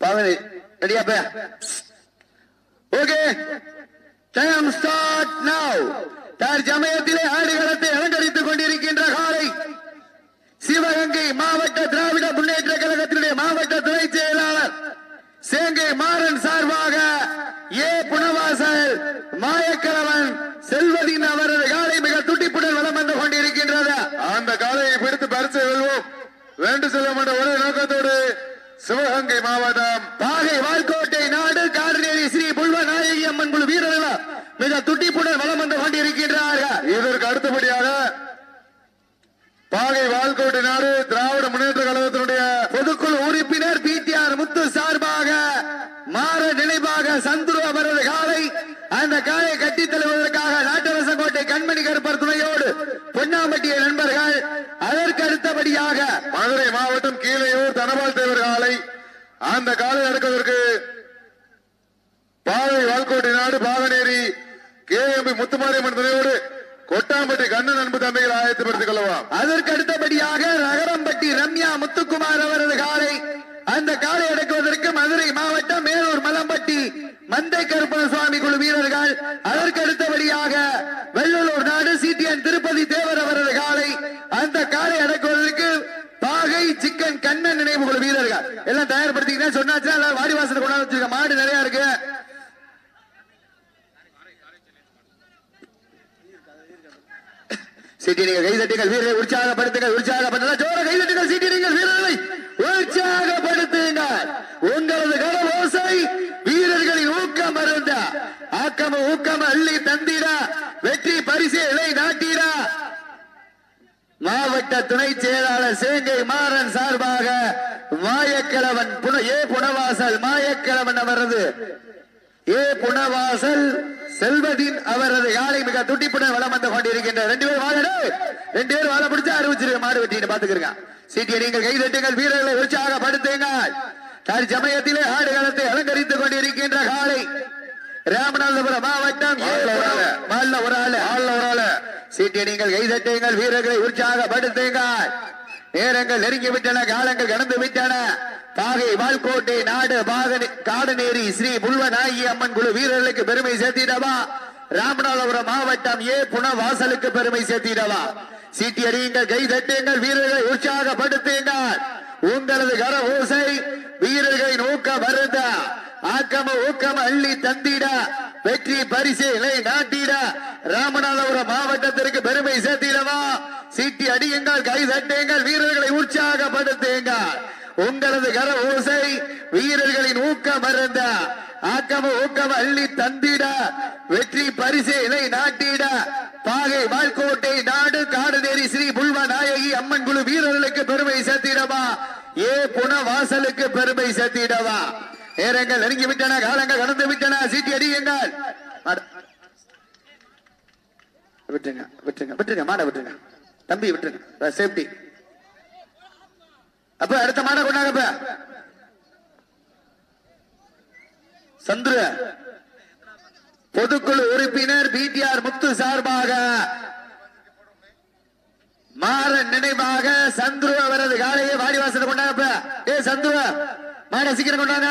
பாவனி ரெடியா okay time start now தார் ஜமயத்திலே ஆடுகளத்தை அலங்கரித்துக் கொண்டிருக்கின்ற காலை சிவகங்கை மாவட்ட திராவிட முன்னேற்ற கழகத்தினுடைய மாவட்ட துணை செயலாளர் சேங்கை மாறன் சார்பாக ஏ. புனவாசல் மாயக்கிழவன் செல்வதின் அவரது காலை மிக துட்டிப்புடன் வலம் வந்து கொண்டிருக்கின்றது அந்த காலையை பிடித்து பரிசை வெல்வோம் வேண்டு செல்லும் என்ற ஒரே நோக்கத்தோடு சிவகங்கை மாவட்டம் பாகை வாய்க்கோட்டை நாடு கார்நேரி ஸ்ரீ புல்வ நாயகி அம்மன் குழு வீரர்கள் மிக துட்டிப்புடன் வளம் வந்து கொண்டிருக்கின்றார்கள். இதற்கு அடுத்தபடியாக பாகை வால்கோட்டை நாடு திராவிட முன்னேற்ற கழகத்தினுடைய பொதுக்குழு உறுப்பினர் பி டி ஆர் முத்து சார்பாக மாற நினைவாக சந்துரு அவரது காலை அந்த காலை கட்டித் தழுவதற்காக நாட்டரசங்கோட்டை கண்மணி கருப்பர் துணையோடு பொன்னாம்பட்டிய நண்பர்கள் அதற்கு அடுத்தபடியாக மதுரை மாவட்டம் கீழையூர் தனபால் தேவர் காலை அந்த காலை அடக்குவதற்கு பாவை வால்கோட்டை நாடு பாவநேரி கே எம்பி முத்துமாரியம்மன் துணையோடு கொட்டாம்பட்டி கண்ணன் அன்பு தம்பிகள் ஆயத்தப்படுத்திக் கொள்ளலாம் அதற்கு அடுத்தபடியாக நகரம்பட்டி ரம்யா முத்துக்குமார் அவரது காலை அந்த காலை அடக்குவதற்கு மதுரை மாவட்டம் மேலூர் மலம்பட்டி மந்தை கருப்பண சுவாமி குழு வீரர்கள் அதற்கு அடுத்தபடியாக வெள்ளலூர் நாடு சிடிஎன் திருப்பதி தேவர் அவரது காலை அந்த காலை அடக்குவதற்கு பாகை சிக்கன் கண்ணன் நினைவு குழு வீரர்கள் எல்லாம் தயார்படுத்திக்கிட்டே சொன்னாச்சுன்னா எல்லாம் வாடி வாசல் கொண்டாந்து வச்சிருக்க. மாடு நிறைய இருக்கு. சீட்டியடிகள் கைதட்டுங்கள் வீரரை உற்சாகப்படுத்துங்கள் உற்சாகப்படுத்த ஜோர கைதட்டுங்கள் சீட்டியடிகள் வீரர்களை உற்சாகப்படுத்துங்கள். உங்களது கன ஓசை வீரர்களின் ஊக்கம் அருந்த. ஆக்கம ஊக்கம் அள்ளி தந்திட. வெற்றி பரிசு இலை நாட்டிட. மாவட்ட துணை செயலாளர் சேங்கை மாறன் சார்பாக மாயக்கிழவன் புன ஏ புனவாசல் மாயக்கிழவன் அவரது ஏ புனவாசல் செல்வதின் அவரது யாழை மிக துட்டிப்புடன் வளம் வந்து கொண்டிருக்கின்ற. ரெண்டு பேர் வாழடு. ரெண்டு பேர் வாழ பிடிச்சா அறிவிச்சிருக்க மாடு வெட்டின்னு பாத்துக்கிறீங்க சீட்டியை நீங்கள் கை தட்டுங்கள் வீரர்களை உற்சாகப்படுத்துங்கள் தன் சமயத்திலே ஆடுகளத்தை அலங்கரித்துக் கொண்டிருக்கின்ற காலை. ராமநாதபுரம் மாவட்டம் ஏ ஒரு ஆளு. கை கைதட்டுங்கள் வீரர்களை உற்சாகப்படுத்துங்கள். நேரங்கள் நெருங்கி விட்டன காலங்கள் கடந்து விட்டன பாகை வால்கோட்டை நாடு பாகனி காடநேரி ஸ்ரீ புல்வநாயகி அம்மன் குழு வீரர்களுக்கு பெருமை சேர்த்திடவா? ராமநாதபுரம் மாவட்டம் ஏ. புனவாசலுக்கு பெருமை சேர்த்திடவா? சீட்டி அடியுங்கள் கை தட்டுங்கள் வீரர்களை உற்சாகப்படுத்துங்கள். உங்களது கர ஓசை வீரர்களின் ஊக்கம் வருந்த ஆக்கம ஊக்கம் அள்ளி தந்திட. வெற்றி பரிசு இலை நாட்டிட. ராமநாதபுரம் மாவட்டத்திற்கு பெருமை சேர்த்திடவா? சீட்டி அடியுங்கள் கை தட்டுங்கள் வீரர்களை உற்சாகப்படுத்துங்கள். உங்களது கர ஓசை வீரர்களின் ஊக்கம் மருந்த ஆக்கம ஊக்கம் அள்ளி தந்திட. வெற்றி பரிசு இலை நாட்டிட. பாகை வால்கோட்டை நாடு காடுநேரி ஸ்ரீ புல்வ நாயகி அம்மன் குழு வீரர்களுக்கு பெருமை சேர்த்திடவா? ஏ புன வாசலுக்கு பெருமை சேர்த்திடவா? நேரங்கள் நெருங்கி விட்டன காலங்கள் கடந்து விட்டன சீட்டி அடியுங்கள் மாட- விட்டுருங்க விட்டுருங்க விட்டுருங்க மாட விட்டுருங்க. தம்பி விட்டுருங்க. சேஃப்டி அப்ப அடுத்த மாட கொண்டாங்க அப்ப. பொதுக்குழு உறுப்பினர் பிடிஆர் முத்து சார்பாக மாற நினைவாக சந்துரு அவரது காலையை வாடிவாசல் கொண்டாங்க ஏ சந்துரு மாட சீக்கிரம் கொண்டாங்க.